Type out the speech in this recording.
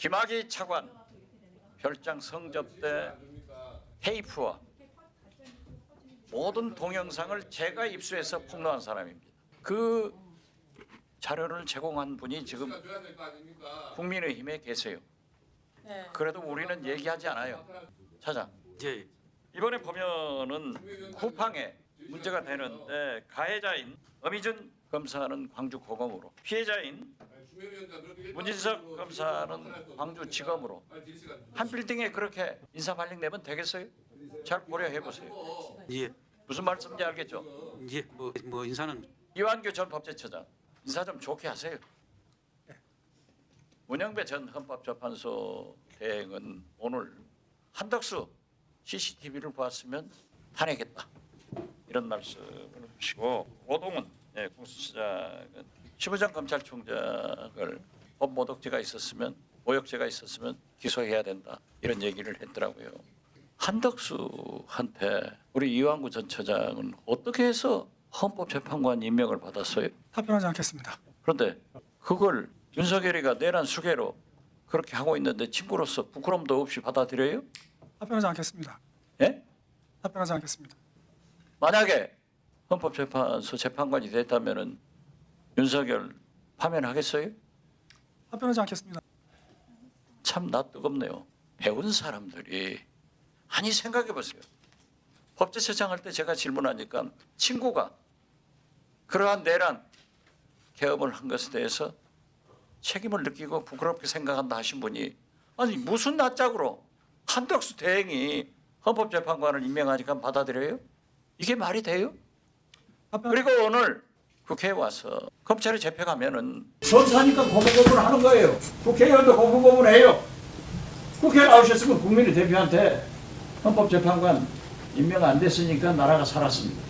김학의 차관 별장 성접대 테이프와 모든 동영상을 제가 입수해서 폭로한 사람입니다. 그 자료를 제공한 분이 지금 국민의힘에 계세요. 네. 그래도 우리는 얘기하지 않아요. 차장. 예. 이번에 보면은 쿠팡에 문제가 되는데 가해자인 엄희준 검사는 광주 고검으로 피해자인 문진석 검사는 광주 지검으로 한 빌딩에 그렇게 인사 발령 내면 되겠어요? 잘 고려해 보세요. 예. 무슨 말씀인지 알겠죠? 예. 뭐, 뭐 인사는 이완규 전 법제처장 인사 좀 좋게 하세요. 문영배 전 헌법재판소 대행은 오늘 한덕수 CCTV를 보았으면 탄핵했다 이런 말씀을 하시고 오동훈 예, 공수처장은 심우정 검찰총장을 법모독죄가 있었으면 모욕죄가 있었으면 기소해야 된다 이런 얘기를 했더라고요. 한덕수한테 우리 이완구 전 처장은 어떻게 해서 헌법재판관 임명을 받았어요? 답변하지 않겠습니다. 그런데 그걸 윤석열이가 내란 수개로 그렇게 하고 있는데 친구로서 부끄럼도 없이 받아들여요? 답변하지 않겠습니다. 예? 답변하지 않겠습니다. 만약에 헌법재판소 재판관이 됐다면은 윤석열 파면하겠어요? 답변하지 않겠습니다. 참 나 뜨겁네요. 배운 사람들이 아니 생각해 보세요. 법제처장 할 때 제가 질문하니까 친구가 그러한 내란 개업을 한 것에 대해서 책임을 느끼고 부끄럽게 생각한다 하신 분이 아니 무슨 낯짝으로 한덕수 대행이 헌법재판관을 임명하니까 받아들여요? 이게 말이 돼요? 그리고 오늘 국회에 와서 검찰이 재패가면은 전사니까 고무고문 하는 거예요. 국회의원도 고무고문 해요. 국회에 나오셨으면 국민의 대표한테 헌법재판관 임명 안 됐으니까 나라가 살았습니다.